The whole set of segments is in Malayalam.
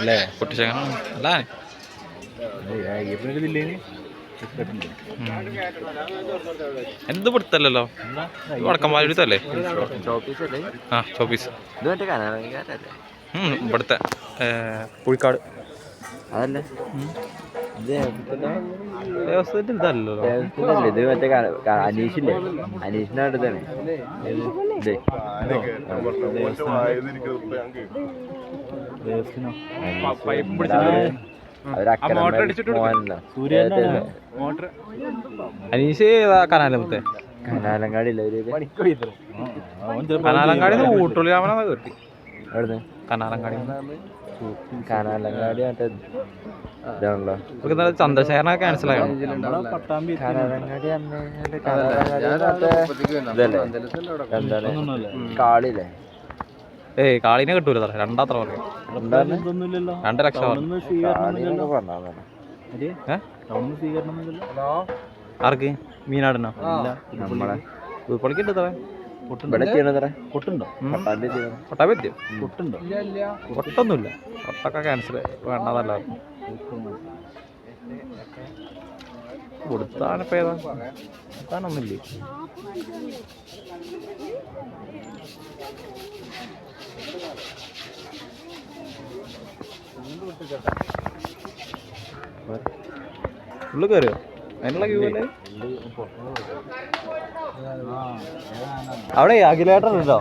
അല്ലേ? പൊട്ടിച്ചേക്കണം അല്ല. എന്ത് പിടുത്തല്ലോ വടക്കമ്പാലി എടുത്തല്ലേ ഷോപ്പീസല്ലേ ആ ചോപ്പീസ് ഉം, ഇവിടുത്തെ പുഴിക്കാട് അതല്ല? ഇത് മറ്റേ അനീഷില്ലേ അനീഷിന്റെ അടുത്താണ്. അനീഷ് കനാലമത്തെ കനാലങ്കാടില്ല ഒരു കനാലങ്കാടി ഊട്ടുള്ളി രാമനാ കേട്ടി എവിടുന്ന് കനാലങ്ങാടി. കനാലങ്ങാടി മറ്റേ ഇതാണല്ലോ. ഇന്നലെ ചന്ദ്രശേഖരനെ ക്യാൻസൽ ആയോ? എന്താണ്? കാളില്ലേ? ഏയ് കാളിനെ കിട്ടൂല സാറേ രണ്ടാത്ര പറയും രണ്ട് ലക്ഷം ആർക്ക്? മീനാടിനോ? നമ്മളെ പുതുപ്പള്ളിക്ക് ഉണ്ട് ചെയ്യണത്ര കൊട്ടുണ്ടോ എത്തിയോ കൊട്ടുണ്ടോ പൊട്ടൊന്നുമില്ല. പൊട്ടൊക്കെ ക്യാൻസർ വേണ്ടതല്ല. കൊടുത്താണ് ഇപ്പൊ ഏതാ? കൊടുത്താനൊന്നുമില്ലേ? ഉള്ളു കയറിയോ അതിനുള്ള ക്യൂ അല്ലേ? അവിടെ അഖിലേട്ടൻ ഉണ്ടോ?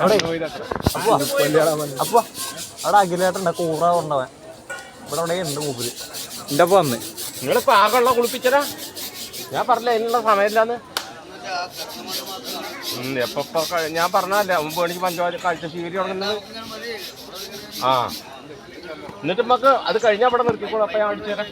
അവിടെ. അപ്പൊ അവിടെ അഖിലേട്ടൻ ഉണ്ട് കൂറ കൊണ്ടവൻ ഇവിടെ അവിടെ ഉണ്ട് മൂപ്പര്. എന്റെ അപ്പൊ വന്ന് നിങ്ങളിപ്പോ ആകെയുള്ള കുളിപ്പിച്ചതാ? ഞാൻ പറഞ്ഞില്ല അതിനുള്ള സമയമില്ലാന്ന്. എപ്പോ ഞാൻ പറഞ്ഞല്ലേ മുമ്പ് എനിക്ക് പഞ്ചവാദി കാഴ്ച സ്വീകരി തുടങ്ങുന്നത്. ആ. എന്നിട്ട് നമുക്ക് അത് കഴിഞ്ഞാൽ അവിടെ നിർത്തിക്കോളൂ അപ്പൊ ഞാൻ അടിച്ചു തരാം.